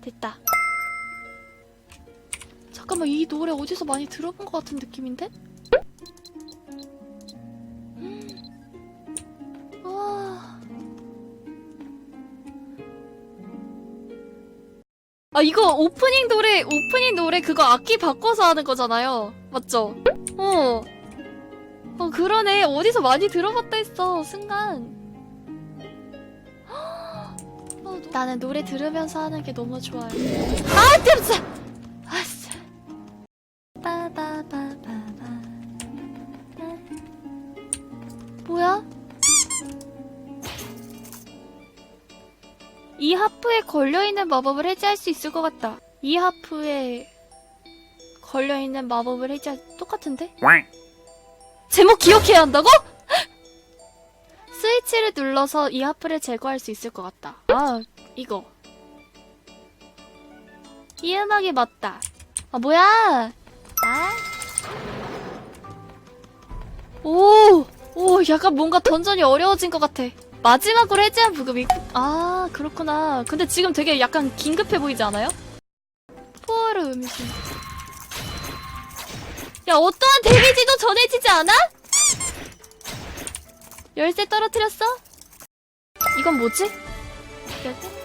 됐다. 잠깐만 이 노래 어디서 많이 들어본 것 같은 느낌인데? 음. 아. 아 이거 오프닝 노래 오프닝 노래 그거 악기 바꿔서 하는 거잖아요. 맞죠? 어. 어 그러네 어디서 많이 들어봤다 했어 순간. 나는 노래 들으면서 하는 게 너무 좋아요. 아, 땜사! 아싸. 빠바바바바. 뭐야? 이 하프에 걸려있는 마법을 해제할 수 있을 것 같다. 이 하프에 걸려있는 마법을 해제할, 똑같은데? 제목 기억해야 한다고? 스위치를 눌러서 이 하프를 제거할 수 있을 것 같다. 아, 이거. 이 음악이 맞다. 아, 뭐야? 아? 오! 오, 약간 뭔가 던전이 어려워진 것 같아. 마지막으로 해제한 부금이, 아, 그렇구나. 근데 지금 되게 약간 긴급해 보이지 않아요? 포어르 음식. 야, 어떠한 데미지도 전해지지 않아? 열쇠 떨어뜨렸어? 이건 뭐지? 열쇠?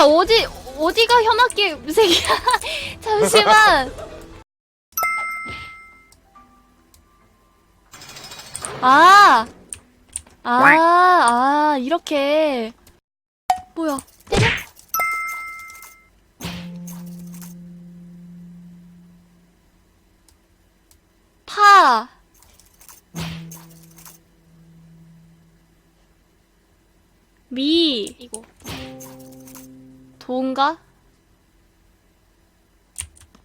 야 어디 어디가 현악기 색이야? 잠시만. 아, 아, 아 이렇게 뭐야? 때려? 파. 미. 이거. 도인가?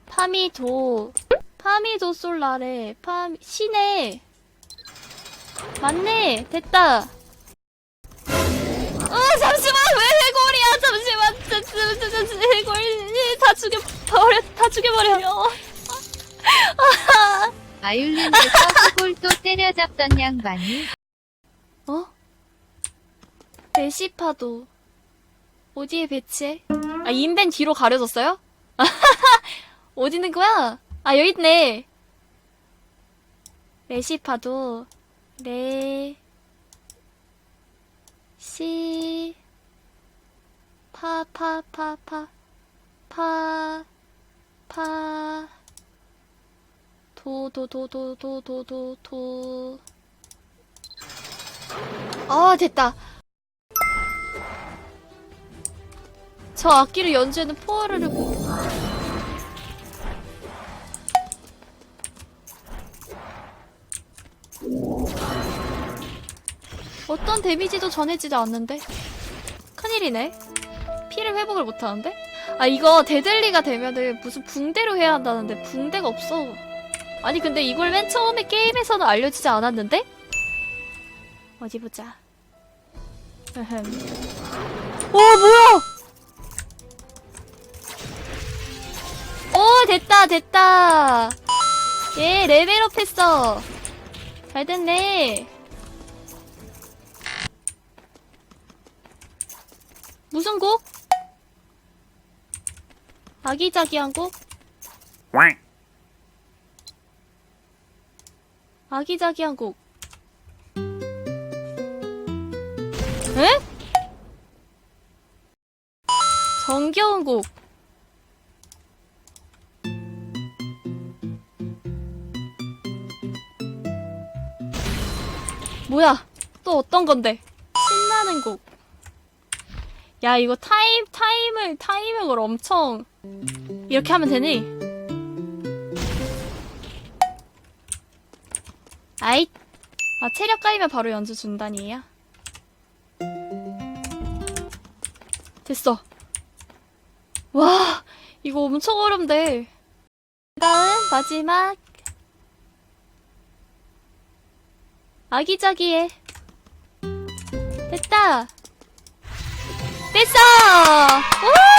파미도. 파미도 솔라래. 파미, 시네. 맞네. 됐다. 어, 잠시만. 왜 해골이야? 잠시만. 잠시만. 잠시만. 해골. 다 죽여 버려. 다 죽여버려. 바이올린에서 그골 또 때려잡던 양반이 어? 레시파도 어디에 배치해? 아 인벤 뒤로 가려졌어요? 어디 있는 거야? 아 여기 있네. 레시파도 레 시, 파, 파, 파, 파, 파, 파, 도, 도, 도, 도, 도, 도, 도, 도. 아, 됐다. 저 악기를 연주하는 포어르를 보... 어떤 데미지도 전해지지 않는데? 큰일이네. 피를 회복을 못하는데? 아, 이거 데들리가 되면은 무슨 붕대로 해야 한다는데 붕대가 없어. 아니, 근데 이걸 맨 처음에 게임에서는 알려지지 않았는데? 어디 보자. 으흠. 오, 뭐야! 됐다, 됐다. 예, 레벨업 했어. 잘 됐네. 무슨 곡? 아기자기한 곡? 아기자기한 곡. 에? 정겨운 곡. 뭐야? 또 어떤 건데? 신나는 곡. 야, 이거 타임, 타임을, 타이밍을 엄청. 이렇게 하면 되니? 아잇. 아, 체력 까이면 바로 연주 중단이에요? 됐어. 와, 이거 엄청 어렵네. 다음, 마지막. 아기자기해. 됐다. 됐어! 우!